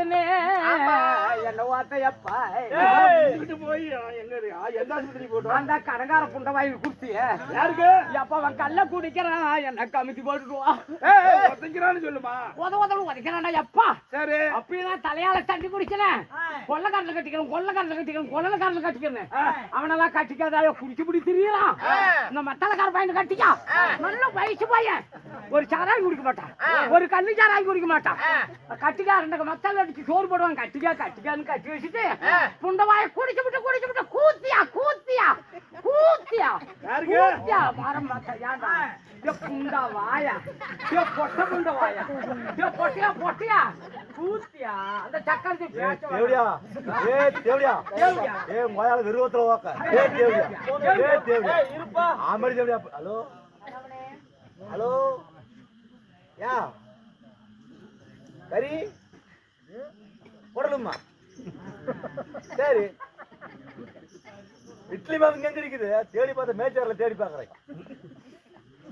இருக்குதுன்னு என்ன போய் அந்த கடங்கார புண்டை வாங்கி குடுத்திய யாருக்கு எப்ப அவன் கல்ல குடிக்கிறான் என்ன கமிட்டி போட்டுடுவான் சொல்லுமா? உத உதவு உதைக்கிறான்டா எப்பா? சரி. அப்படிதான் தலையால தட்டி குடிக்கிறேன் கொள்ளக்காரல கட்டிக்கிறேன் கொள்ளக்காரல கட்டிக்கிறேன் கொள்ளக்காரல கட்டிக்கிறேன் அவனெல்லாம் கட்டிக்காத குடிச்சு பிடி திரியறான் இந்த மத்தளக்கார பையன் கட்டிக்கா? நல்ல வயசு பையன். ஒரு சாராயம் குடிக்க மாட்டான். ஒரு கண்ணு சாராயம் குடிக்க மாட்டான். கட்டிக்கா ரெண்டு மத்தால அடிச்சு சோறு போடுவான் கட்டிக்கா கட்டிக்கான்னு கட்டி வச்சுட்டு புண்டவாய குடிச்சு விட்டு குடிச்சு விட்டு கூத்தியா கூத்தியா கூத்தியா யாருக்கு? கூத்தியா மரம் ஏ புண்டா வாயா? பொட்ட புண்ட வாயா? ஏ பொட்டியா பொட்டியா? கூத்தியா? அந்த சக்கரத்தை தேவடியா. ஏ தேவடியா. தேவடியா. ஏ மொயால விருவத்துல ஓக்க ஏ தேவடியா? ஏ தேவடியா? ஆமடி தேவடியா. ஹலோ? ஹலோ? யா? கறி? போடலுமா சரி. இட்லி மாவு எங்க இருக்குது தேடி பார்த்த மேய்ச்சாரில் தேடி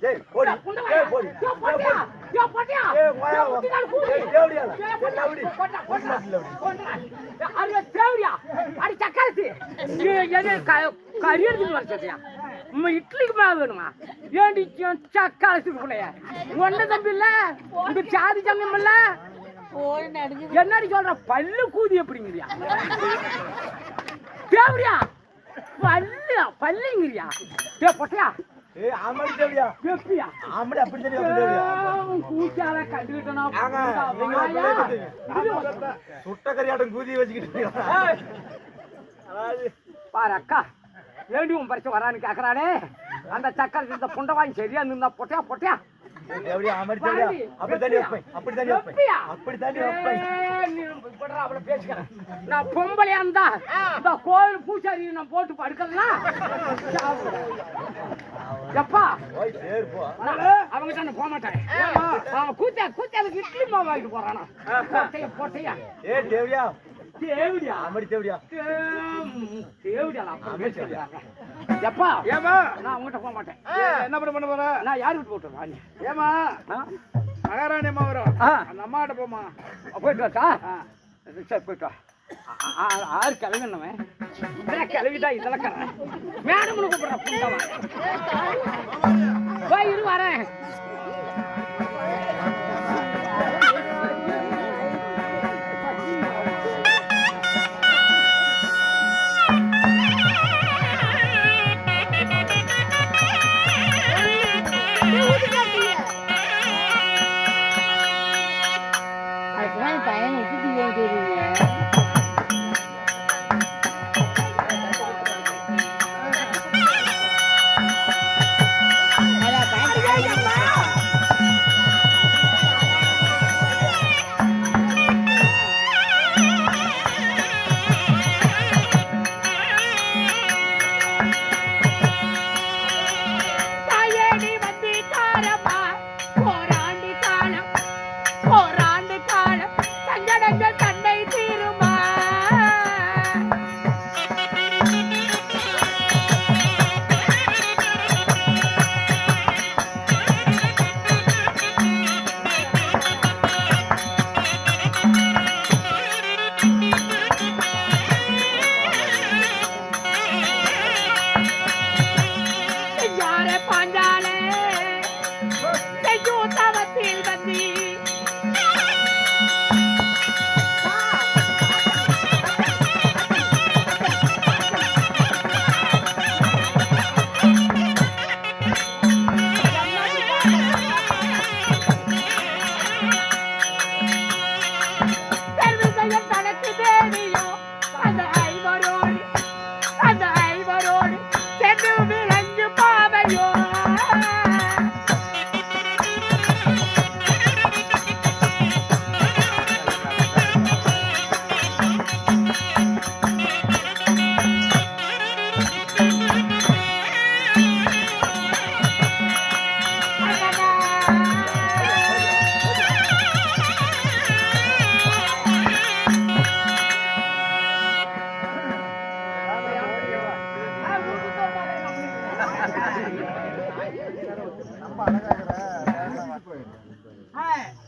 டேய் போடி. டேய். போடி. வாயா. ஏய், தேவடியா? லவுடி. அது தேவடியா? அடி சக்காலத்தி. ஏய், எது க- கறி எடுத்துட்டு வர சொல்றியா? உம்மை இட்லிக்கு மாவு வேணுமா? ஏண்டி சக்காலத்தி பிள்ளைய ஒன்ன தம்பி இல்ல உங்க சாதி சங்கம் இல்ல? என்னடி சொல்ற? பல்லு கூதி எப்படிங்கிறியா? தேவடியா பல்லு பல்லுங்கிறியா? டே பொட்டையா? ஏய் ஆமாடி தேவடியா எப்படியா ஆமாடி அப்படி தெரியும் அப்படி தேவடியா கூச்சால கண்டுகிட்டனா? ஆங்க, நீங்க அப்படியே கட்டுங்க. சுட்ட கறியாட்டம் கூதி வச்சுக்கிட்டு பாரு அக்கா. ஏண்டி உன் பரிசு வரான்னு கேக்குறானே? அந்த சக்கரை இந்த புண்டை வாங்கி சரியா இருந்தா பொட்டையா பொட்டையா? தேவடியா தேவடியா வைப்பேன் வைப்பேன் எப்படியா? அப்படி தாண்டி வைப்பேன். ஏய், நீ இப்படிடா அவளை பேசிக்கிறேன். நான் பொம்பளையா இருந்தா இந்த கோயில் பூசாரி நான் போட்டு படுக்கலாம் எப்பா? அவங்க தான் போக மாட்டேன். அவன் கூத்தா கூத்தாளுக்கு இட்லி மாவு வாங்கிட்டு போறானா? பொட்டையா பொட்டையா? ஏய் தேவடியா? தேவடியா? ஆமாடி தேவடியா? எப்பா? ஏமா நான் அவங்ககிட்ட போக மாட்டேன். என்ன பண்ண பண்ண போற? நான் யாரு விட்டு போட்டுருவாங்க ஏமா மகாராணி அம்மா வரும். அந்த அம்மாட்ட போமா போயிட்டு வரட்டா சரி போயிட்டு வா. ஆறு கிளவினவன். இதெல்லாம் கிளவிதான் இதெல்லாம் கறேன் மேடம்னு கூப்பிடுறேன் போய் இரு வரேன். அதுக்குதான் பையனை